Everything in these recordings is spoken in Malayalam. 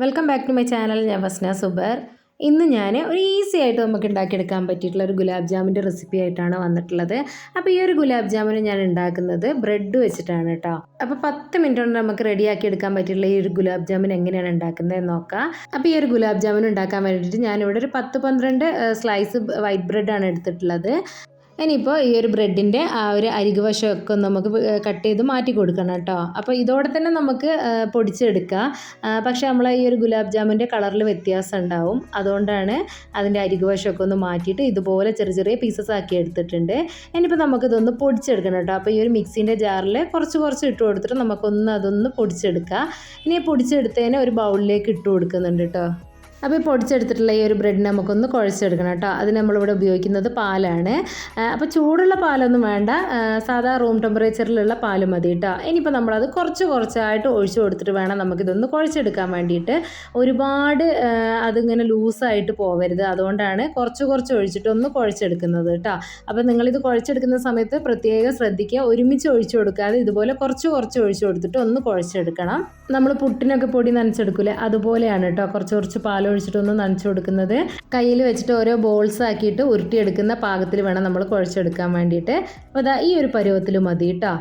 Welcome back to my channel ഞാൻ വസ്ന സുബർ. ഇന്ന് ഞാൻ ഒരു ഈസി ആയിട്ട് നമുക്ക് ഉണ്ടാക്കിയെടുക്കാൻ പറ്റിയിട്ടുള്ള ഒരു ഗുലാബ് ജാമിന്റെ റെസിപ്പി ആയിട്ടാണ് വന്നിട്ടുള്ളത്. അപ്പോൾ ഈ ഒരു ഗുലാബ് ജാമുന് ഞാൻ ഉണ്ടാക്കുന്നത് ബ്രെഡ് വെച്ചിട്ടാണ് കേട്ടോ. അപ്പോൾ പത്ത് മിനിറ്റ് കൊണ്ട് നമുക്ക് റെഡിയാക്കി എടുക്കാൻ പറ്റിയിട്ടുള്ള ഈ ഒരു ഗുലാബ് ജാമുൻ എങ്ങനെയാണ് ഉണ്ടാക്കുന്നത് എന്ന് നോക്കാം. അപ്പോൾ ഈ ഒരു ഗുലാബ് ജാമുൻ ഉണ്ടാക്കാൻ വേണ്ടിയിട്ട് ഞാനിവിടെ ഒരു പത്ത് പന്ത്രണ്ട് സ്ലൈസ് വൈറ്റ് ബ്രെഡാണ് എടുത്തിട്ടുള്ളത്. ഇനിയിപ്പോൾ ഈ ഒരു ബ്രെഡിന്റെ ആ ഒരു അരികുവശമൊക്കെ വശമൊക്കെ നമുക്ക് കട്ട് ചെയ്ത് മാറ്റി കൊടുക്കണം കേട്ടോ. അപ്പോൾ ഇതോടെ തന്നെ നമുക്ക് പൊടിച്ചെടുക്കാം. പക്ഷെ നമ്മൾ ഈ ഒരു ഗുലാബ് ജാമുന്റെ കളറിൽ വ്യത്യാസം ഉണ്ടാവും. അതുകൊണ്ടാണ് അതിന്റെ അരികുവശമൊക്കെ ഒന്ന് മാറ്റിയിട്ട് ഇതുപോലെ ചെറിയ ചെറിയ പീസസ് ആക്കി എടുത്തിട്ടുണ്ട്. ഇനിയിപ്പോൾ നമുക്കിതൊന്ന് പൊടിച്ചെടുക്കണം കേട്ടോ. അപ്പോൾ ഈ ഒരു മിക്സിന്റെ ജാറിൽ കുറച്ച് കുറച്ച് ഇട്ട് കൊടുത്തിട്ട് നമുക്കൊന്ന് അതൊന്ന് പൊടിച്ചെടുക്കാം. ഇനി പൊടിച്ചെടുത്തതിനെ ഒരു ബൗളിലേക്ക് ഇട്ട് കൊടുക്കുന്നുണ്ട് കേട്ടോ. അപ്പോൾ ഈ പൊടിച്ചെടുത്തിട്ടുള്ള ഈ ഒരു ബ്രെഡ് നമുക്കൊന്ന് കുഴച്ചെടുക്കണം കേട്ടോ. അതിന് നമ്മളിവിടെ ഉപയോഗിക്കുന്നത് പാലാണ്. അപ്പോൾ ചൂടുള്ള പാലൊന്നും വേണ്ട. സാധാ റൂം ടെമ്പറേച്ചറിലുള്ള പാൽ മതി കേട്ടോ. ഇനിയിപ്പോൾ നമ്മളത് കുറച്ച് കുറച്ചായിട്ട് ഒഴിച്ചു കൊടുത്തിട്ട് വേണം നമുക്കിതൊന്ന് കുഴച്ചെടുക്കാൻ വേണ്ടിയിട്ട്. ഒരുപാട് അതിങ്ങനെ ലൂസായിട്ട് പോവരുത്. അതുകൊണ്ടാണ് കുറച്ച് കുറച്ച് ഒഴിച്ചിട്ട് ഒന്ന് കുഴച്ചെടുക്കുന്നത് കേട്ടോ. അപ്പോൾ നിങ്ങളിത് കുഴച്ചെടുക്കുന്ന സമയത്ത് പ്രത്യേകം ശ്രദ്ധിക്കുക. ഒരുമിച്ച് ഒഴിച്ചു കൊടുക്കാതെ ഇതുപോലെ കുറച്ച് കുറച്ച് ഒഴിച്ചു കൊടുത്തിട്ട് ഒന്ന് കുഴച്ചെടുക്കണം. നമ്മൾ പുട്ടിനൊക്കെ പൊടി നനച്ചെടുക്കൂലേ? അതുപോലെയാണ് കേട്ടോ. കുറച്ച് കുറച്ച് പാൽ ഒഴിച്ചിട്ട് ഒന്ന് നനച്ചു കൊടുക്കുന്നത്. കയ്യിൽ വെച്ചിട്ട് ഓരോ ബോൾസ് ആക്കിയിട്ട് ഉരുട്ടിയെടുക്കുന്ന പാകത്തിൽ വേണം നമ്മൾ കുഴച്ചെടുക്കാൻ വേണ്ടിയിട്ട്. അപ്പോൾ ഈ ഒരു പരുവത്തിൽ മതി കേട്ടോ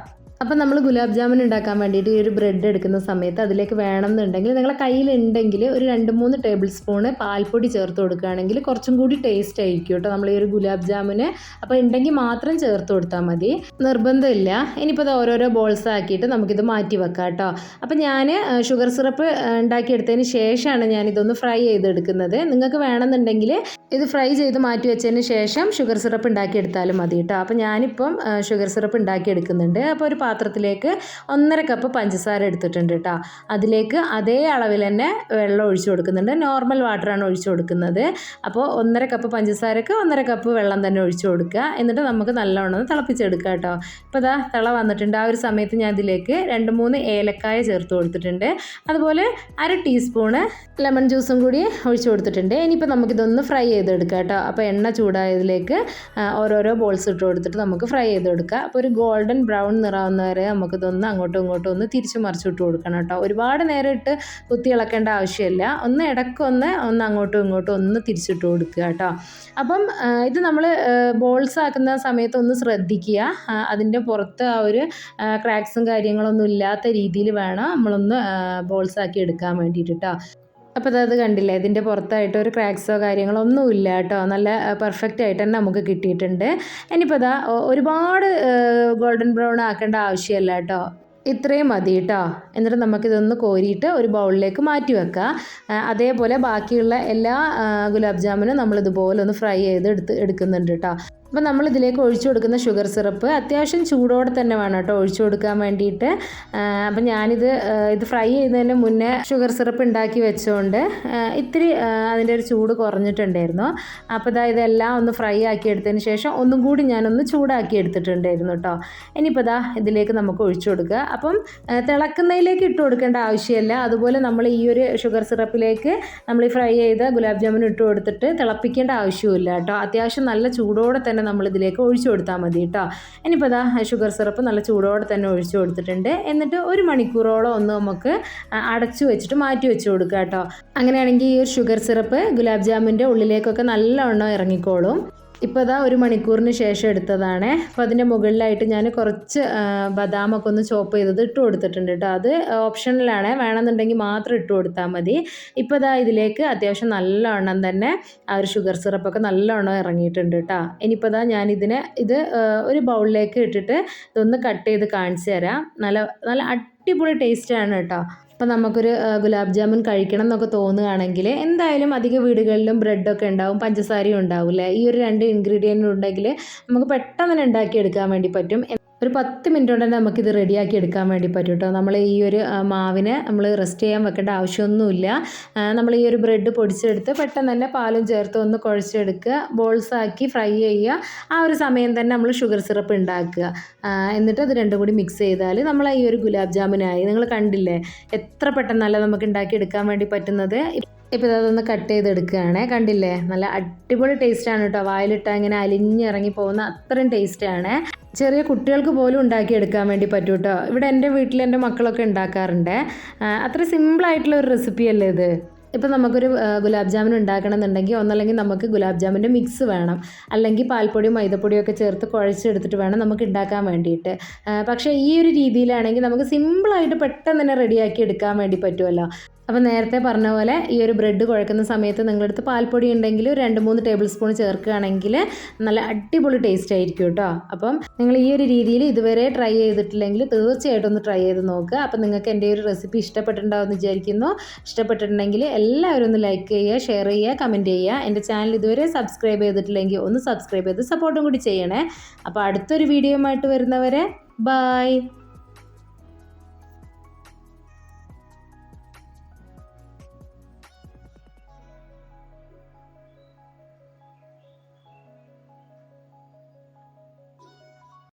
അപ്പം നമ്മൾ ഗുലാബ് ജാമുൻ ഉണ്ടാക്കാൻ വേണ്ടിയിട്ട് ഈ ഒരു ബ്രെഡ് എടുക്കുന്ന സമയത്ത് അതിലേക്ക് വേണമെന്നുണ്ടെങ്കിൽ നിങ്ങളുടെ കയ്യിലുണ്ടെങ്കിൽ ഒരു രണ്ട് മൂന്ന് ടേബിൾ സ്പൂണ് പാൽപ്പൊടി ചേർത്ത് കൊടുക്കുകയാണെങ്കിൽ കുറച്ചും കൂടി ടേസ്റ്റ് ആയിരിക്കും കേട്ടോ നമ്മൾ ഈ ഒരു ഗുലാബ് ജാമുന്. അപ്പോൾ ഉണ്ടെങ്കിൽ മാത്രം ചേർത്ത് കൊടുത്താൽ മതി. നിർബന്ധമില്ല. ഇനിയിപ്പോൾ ഇത് ഓരോരോ ബോൾസ് ആക്കിയിട്ട് നമുക്കിത് മാറ്റി വെക്കാം കേട്ടോ. അപ്പം ഞാൻ ഷുഗർ സിറപ്പ് ഉണ്ടാക്കിയെടുത്തതിന് ശേഷമാണ് ഞാനിതൊന്ന് ഫ്രൈ ചെയ്തെടുക്കുന്നത്. നിങ്ങൾക്ക് വേണമെന്നുണ്ടെങ്കിൽ ഇത് ഫ്രൈ ചെയ്ത് മാറ്റി വെച്ചതിന് ശേഷം ഷുഗർ സിറപ്പ് ഉണ്ടാക്കിയെടുത്താലും മതി കേട്ടോ. അപ്പം ഞാനിപ്പം ഷുഗർ സിറപ്പ് ഉണ്ടാക്കിയെടുക്കുന്നുണ്ട്. അപ്പോൾ ഒരു പാത്രത്തിലേക്ക് ഒന്നര കപ്പ് പഞ്ചസാര എടുത്തിട്ടുണ്ട് കേട്ടോ അതിലേക്ക് അതേ അളവിൽ തന്നെ വെള്ളം ഒഴിച്ചു കൊടുക്കുന്നുണ്ട്. നോർമൽ വാട്ടറാണ് ഒഴിച്ചു കൊടുക്കുന്നത്. അപ്പോൾ ഒന്നര കപ്പ് പഞ്ചസാരക്ക് ഒന്നര കപ്പ് വെള്ളം തന്നെ ഒഴിച്ചു കൊടുക്കുക. എന്നിട്ട് നമുക്ക് നല്ലവണ്ണം തിളപ്പിച്ചെടുക്കുക കേട്ടോ ഇപ്പോൾ ഇതാ തിള വന്നിട്ടുണ്ട്. ആ ഒരു സമയത്ത് ഞാൻ ഇതിലേക്ക് രണ്ട് മൂന്ന് ഏലക്കായ ചേർത്ത് കൊടുത്തിട്ടുണ്ട്. അതുപോലെ അര ടീസ്പൂണ് ലെമൺ ജ്യൂസും കൂടി ഒഴിച്ചു കൊടുത്തിട്ടുണ്ട്. ഇനിയിപ്പോൾ നമുക്കിതൊന്ന് ഫ്രൈ ചെയ്തെടുക്കാം കേട്ടോ അപ്പോൾ എണ്ണ ചൂടായതിലേക്ക് ഓരോരോ ബോൾസ് ഇട്ട് കൊടുത്തിട്ട് നമുക്ക് ഫ്രൈ ചെയ്തെടുക്കാം അപ്പോൾ ഒരു ഗോൾഡൻ ബ്രൗൺ നിറാവുന്ന വരെ നമുക്കിതൊന്ന് അങ്ങോട്ടും ഇങ്ങോട്ടും ഒന്ന് തിരിച്ച് മറിച്ചിട്ട് കൊടുക്കണം കേട്ടോ. ഒരുപാട് നേരം ഇട്ട് കുത്തി ഇളക്കേണ്ട ആവശ്യമില്ല. ഒന്ന് ഇടയ്ക്കൊന്ന് ഒന്ന് അങ്ങോട്ടും ഇങ്ങോട്ടും ഒന്ന് തിരിച്ചിട്ട് കൊടുക്കുക കേട്ടോ. അപ്പം ഇത് നമ്മൾ ബോൾസ് ആക്കുന്ന സമയത്ത് ഒന്ന് ശ്രദ്ധിക്കുക. അതിന്റെ പുറത്ത് ആ ഒരു ക്രാക്സും കാര്യങ്ങളൊന്നും ഇല്ലാത്ത രീതിയിൽ വേണം നമ്മളൊന്ന് ബോൾസ് ആക്കി എടുക്കാൻ വേണ്ടിയിട്ട് കേട്ടോ. അപ്പോൾ അത് കണ്ടില്ലേ? ഇതിന്റെ പുറത്തായിട്ട് ഒരു ക്രാക്സോ കാര്യങ്ങളോ ഒന്നും ഇല്ല കേട്ടോ. നല്ല പെർഫെക്റ്റ് ആയിട്ട് തന്നെ നമുക്ക് കിട്ടിയിട്ടുണ്ട്. ഇനിയിപ്പോൾ അതാ ഒരുപാട് ഗോൾഡൻ ബ്രൗൺ ആക്കേണ്ട ആവശ്യമില്ല കേട്ടോ. ഇത്രയും മതി കേട്ടോ. എന്നിട്ട് നമുക്കിതൊന്ന് കോരിയിട്ട് ഒരു ബൗളിലേക്ക് മാറ്റി വെക്കുക അതേപോലെ ബാക്കിയുള്ള എല്ലാ ഗുലാബ് ജാമുനും നമ്മളിതുപോലെ ഒന്ന് ഫ്രൈ ചെയ്ത് എടുത്ത് എടുക്കുന്നുണ്ട് കേട്ടോ. അപ്പോൾ നമ്മൾ ഇതിലേക്ക് ഒഴിച്ചു കൊടുക്കുന്ന ഷുഗർ സിറപ്പ് അത്യാവശ്യം ചൂടോടെ തന്നെ വേണം കേട്ടോ ഒഴിച്ചു കൊടുക്കാൻ വേണ്ടിയിട്ട്. അപ്പം ഞാനിത് ഇത് ഫ്രൈ ചെയ്യുന്നതിന് മുന്നേ ഷുഗർ സിറപ്പ് ഉണ്ടാക്കി വെച്ചുകൊണ്ട് ഇത്തിരി അതിന്റെ ഒരു ചൂട് കുറഞ്ഞിട്ടുണ്ടായിരുന്നു. അപ്പോൾ ഇതാ ഇതെല്ലാം ഒന്ന് ഫ്രൈ ആക്കി എടുത്തതിന് ശേഷം ഒന്നും കൂടി ഞാനൊന്ന് ചൂടാക്കി എടുത്തിട്ടുണ്ടായിരുന്നു കേട്ടോ. ഇനിയിപ്പോൾ ഇതാ ഇതിലേക്ക് നമുക്ക് ഒഴിച്ചു കൊടുക്കുക. അപ്പം തിളക്കുന്നതിലേക്ക് ഇട്ട് കൊടുക്കേണ്ട ആവശ്യമില്ല. അതുപോലെ നമ്മൾ ഈ ഒരു ഷുഗർ സിറപ്പിലേക്ക് നമ്മൾ ഈ ഫ്രൈ ചെയ്ത ഗുലാബ് ജാമുൻ ഇട്ട് കൊടുത്തിട്ട് തിളപ്പിക്കേണ്ട ആവശ്യമില്ല കേട്ടോ. അത്യാവശ്യം നല്ല ചൂടോടെ തന്നെ നമ്മൾ ഇതിലേക്ക് ഒഴിച്ചു കൊടുത്താൽ മതി കേട്ടോ ഇനിയിപ്പോൾ ഇതാ ഷുഗർ സിറപ്പ് നല്ല ചൂടോടെ തന്നെ ഒഴിച്ചു കൊടുത്തിട്ടുണ്ട്. എന്നിട്ട് ഒരു മണിക്കൂറോളം ഒന്ന് നമുക്ക് അടച്ചു വെച്ചിട്ട് മാറ്റി വെച്ച് കൊടുക്കുക കേട്ടോ അങ്ങനെയാണെങ്കിൽ ഈ ഒരു ഷുഗർ സിറപ്പ് ഗുലാബ് ജാമുന്റെ ഉള്ളിലേക്കൊക്കെ നല്ലവണ്ണം ഇറങ്ങിക്കോളും. ഇപ്പോൾ ഇതാ ഒരു മണിക്കൂറിന് ശേഷം എടുത്തതാണ്. അപ്പോൾ അതിന്റെ മുകളിലായിട്ട് ഞാൻ കുറച്ച് ബദാമൊക്കെ ഒന്ന് ചോപ്പ് ചെയ്തത് ഇട്ട് കൊടുത്തിട്ടുണ്ട് കേട്ടോ. അത് ഓപ്ഷനിലാണ്. വേണമെന്നുണ്ടെങ്കിൽ മാത്രം ഇട്ട് കൊടുത്താൽ മതി. ഇപ്പോൾ ഇതാ ഇതിലേക്ക് അത്യാവശ്യം നല്ലവണ്ണം തന്നെ ആ ഒരു ഷുഗർ സിറപ്പൊക്കെ നല്ലവണ്ണം ഇറങ്ങിയിട്ടുണ്ട് കേട്ടോ. ഇനിയിപ്പോൾ ഇതാ ഞാനിതിനെ ഇത് ഒരു ബൗളിലേക്ക് ഇട്ടിട്ട് ഇതൊന്ന് കട്ട് ചെയ്ത് കാണിച്ചു തരാം. നല്ല നല്ല അടിപൊളി ടേസ്റ്റാണ് കേട്ടോ. അപ്പോൾ നമുക്കൊരു ഗുലാബ് ജാമുൻ കഴിക്കണം എന്നൊക്കെ തോന്നുകയാണെങ്കിൽ എന്തായാലും അധിക വീടുകളിലും ബ്രെഡൊക്കെ ഉണ്ടാവും പഞ്ചസാരയും ഉണ്ടാവും അല്ലേ? ഈ ഒരു രണ്ട് ഇൻഗ്രീഡിയന്റ് ഉണ്ടെങ്കിൽ നമുക്ക് പെട്ടെന്ന് തന്നെ ഉണ്ടാക്കിയെടുക്കാൻ വേണ്ടി പറ്റും. ഒരു പത്ത് മിനിറ്റ് കൊണ്ട് തന്നെ നമുക്കിത് റെഡിയാക്കി എടുക്കാൻ വേണ്ടി പറ്റും കേട്ടോ നമ്മൾ ഈ ഒരു മാവിനെ നമ്മൾ റെസ്റ്റ് ചെയ്യാൻ വെക്കേണ്ട ആവശ്യമൊന്നുമില്ല. നമ്മൾ ഈ ഒരു ബ്രെഡ് പൊടിച്ചെടുത്ത് പെട്ടെന്ന് തന്നെ പാലും ചേർത്ത് ഒന്ന് കുഴച്ചെടുക്കുക. ബോൾസ് ആക്കി ഫ്രൈ ചെയ്യുക. ആ ഒരു സമയം തന്നെ നമ്മൾ ഷുഗർ സിറപ്പ് ഉണ്ടാക്കുക. എന്നിട്ട് അത് രണ്ടും കൂടി മിക്സ് ചെയ്താൽ നമ്മൾ ഈ ഒരു ഗുലാബ് ജാമുനായി. നിങ്ങൾ കണ്ടില്ലേ? എത്ര പെട്ടെന്നല്ല നമുക്ക് ഉണ്ടാക്കിയെടുക്കാൻ വേണ്ടി പറ്റുന്നത്? ഇപ്പോൾ ഇതൊന്ന് കട്ട് ചെയ്തെടുക്കുകയാണ്. കണ്ടില്ലേ? നല്ല അടിപൊളി ടേസ്റ്റാണ് കേട്ടോ വായിലിട്ടാൽ ഇങ്ങനെ അലിഞ്ഞിറങ്ങി പോകുന്ന അത്രയും ടേസ്റ്റാണ് ചെറിയ കുട്ടികൾക്ക് പോലും ഉണ്ടാക്കിയെടുക്കാൻ വേണ്ടി പറ്റും കേട്ടോ ഇവിടെ എന്റെ വീട്ടിൽ എന്റെ മക്കളൊക്കെ ഉണ്ടാക്കാറുണ്ട്. അത്ര സിമ്പിളായിട്ടുള്ള ഒരു റെസിപ്പി അല്ലേ ഇത്? ഇപ്പം നമുക്കൊരു ഗുലാബ് ജാമുൻ ഉണ്ടാക്കണമെന്നുണ്ടെങ്കിൽ ഒന്നല്ലെങ്കിൽ നമുക്ക് ഗുലാബ് ജാമുന്റെ മിക്സ് വേണം. അല്ലെങ്കിൽ പാൽപ്പൊടിയും മൈദപ്പൊടിയും ഒക്കെ ചേർത്ത് കുഴച്ചെടുത്തിട്ട് വേണം നമുക്ക് ഉണ്ടാക്കാൻ വേണ്ടിയിട്ട്. പക്ഷേ ഈ ഒരു രീതിയിലാണെങ്കിൽ നമുക്ക് സിമ്പിളായിട്ട് പെട്ടെന്ന് തന്നെ റെഡിയാക്കി എടുക്കാൻ വേണ്ടി പറ്റുമല്ലോ. അപ്പോൾ നേരത്തെ പറഞ്ഞ പോലെ ഈ ഒരു ബ്രെഡ് കുഴക്കുന്ന സമയത്ത് നിങ്ങളടുത്ത് പാൽപ്പൊടി ഉണ്ടെങ്കിൽ ഒരു രണ്ട് മൂന്ന് ടേബിൾ സ്പൂൺ ചേർക്കുകയാണെങ്കിൽ നല്ല അടിപൊളി ടേസ്റ്റ് ആയിരിക്കും കേട്ടോ. അപ്പം നിങ്ങൾ ഈ ഒരു രീതിയിൽ ഇതുവരെ ട്രൈ ചെയ്തിട്ടില്ലെങ്കിൽ തീർച്ചയായിട്ടും ഒന്ന് ട്രൈ ചെയ്ത് നോക്കുക അപ്പം നിങ്ങൾക്ക് എന്റെ ഒരു റെസിപ്പി ഇഷ്ടപ്പെട്ടിട്ടുണ്ടാവും എന്ന് വിചാരിക്കുന്നു. ഇഷ്ടപ്പെട്ടിട്ടുണ്ടെങ്കിൽ എല്ലാവരും ഒന്ന് ലൈക്ക് ചെയ്യുക ഷെയർ ചെയ്യുക കമന്റ് ചെയ്യുക. എന്റെ ചാനൽ ഇതുവരെ സബ്സ്ക്രൈബ് ചെയ്തിട്ടില്ലെങ്കിൽ ഒന്ന് സബ്സ്ക്രൈബ് ചെയ്ത് സപ്പോർട്ടും കൂടി ചെയ്യണേ. അപ്പോൾ അടുത്തൊരു വീഡിയോയുമായിട്ട് വരുന്നവരെ ബായ്